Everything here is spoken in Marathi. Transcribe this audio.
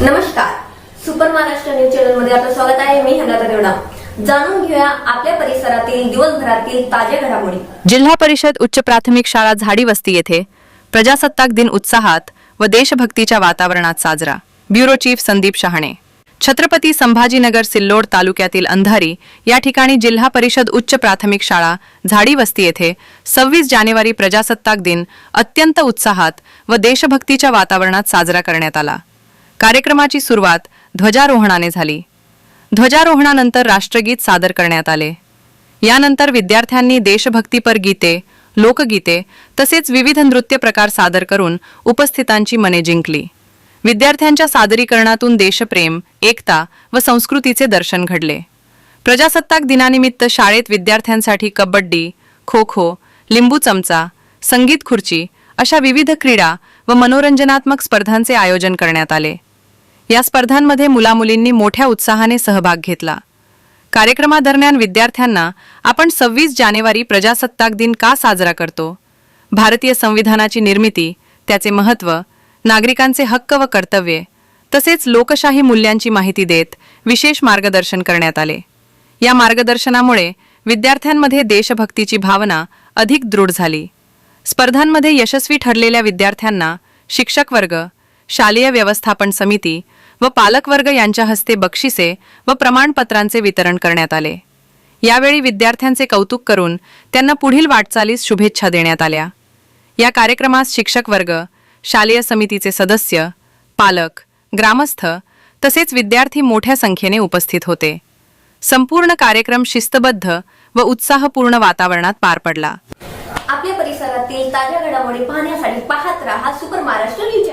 नमस्कार. सुपर महाराष्ट्र न्यूज चॅनलमध्ये आपलं स्वागत आहे. मी हनाता देवडा. जाणून घेऊया आपल्या परिसरातील दिवसभरातील ताज्या घडामोडी. जिल्हा परिषद उच्च प्राथमिक शाळा झाडी वस्ती येथे प्रजासत्ताक दिन उत्साहात व देशभक्तीच्या वातावरणात साजरा. Bureau chief Sandeep Shahane. Chhatrapati Sambhajinagar Sillod तालुक्यातील अंधारी या ठिकाणी जिल्हा परिषद उच्च प्राथमिक शाळा झाडी वस्ती येथे सव्वीस जानेवारी प्रजासत्ताक दिन अत्यंत उत्साहात व देशभक्तीच्या वातावरणात साजरा करण्यात आला. कार्यक्रमाची सुरुवात ध्वजारोहणाने झाली. ध्वजारोहणानंतर राष्ट्रगीत सादर करण्यात आले. यानंतर विद्यार्थ्यांनी देशभक्तीपर गीते लोकगीते तसेच विविध नृत्य प्रकार सादर करून उपस्थितांची मने जिंकली. विद्यार्थ्यांच्या सादरीकरणातून देशप्रेम एकता व संस्कृतीचे दर्शन घडले. प्रजासत्ताक दिनानिमित्त शाळेत विद्यार्थ्यांसाठी कबड्डी खो खो लिंबू चमचा संगीत खुर्ची अशा विविध क्रीडा व मनोरंजनात्मक स्पर्धांचे आयोजन करण्यात आले. या स्पर्धांमध्ये मुलामुलींनी मोठ्या उत्साहाने सहभाग घेतला. कार्यक्रमादरम्यान विद्यार्थ्यांना आपण सव्वीस जानेवारी प्रजासत्ताक दिन का साजरा करतो? भारतीय संविधानाची निर्मिती त्याचे महत्त्व नागरिकांचे हक्क व कर्तव्ये तसेच लोकशाही मूल्यांची माहिती देत विशेष मार्गदर्शन करण्यात आले. या मार्गदर्शनामुळे विद्यार्थ्यांमध्ये देशभक्तीची भावना अधिक दृढ झाली. स्पर्धांमध्ये यशस्वी ठरलेल्या विद्यार्थ्यांना शिक्षक वर्ग शालेय व्यवस्थापन समिती व पालकवर्ग यांच्या हस्ते बक्षिसे व प्रमाणपत्रांचे वितरण करण्यात आले. यावेळी विद्यार्थ्यांचे कौतुक करून त्यांना पुढील वाटचालीस शुभेच्छा देण्यात आल्या. या कार्यक्रमास शिक्षक वर्ग शालेय समितीचे सदस्य पालक ग्रामस्थ तसेच विद्यार्थी मोठ्या संख्येने उपस्थित होते. संपूर्ण कार्यक्रम शिस्तबद्ध व उत्साहपूर्ण वातावरणात पार पडला. आपल्या परिसरातील ताज्या घडामोडी पाहण्यासाठी पाहत राहा सुपर महाराष्ट्र न्यूज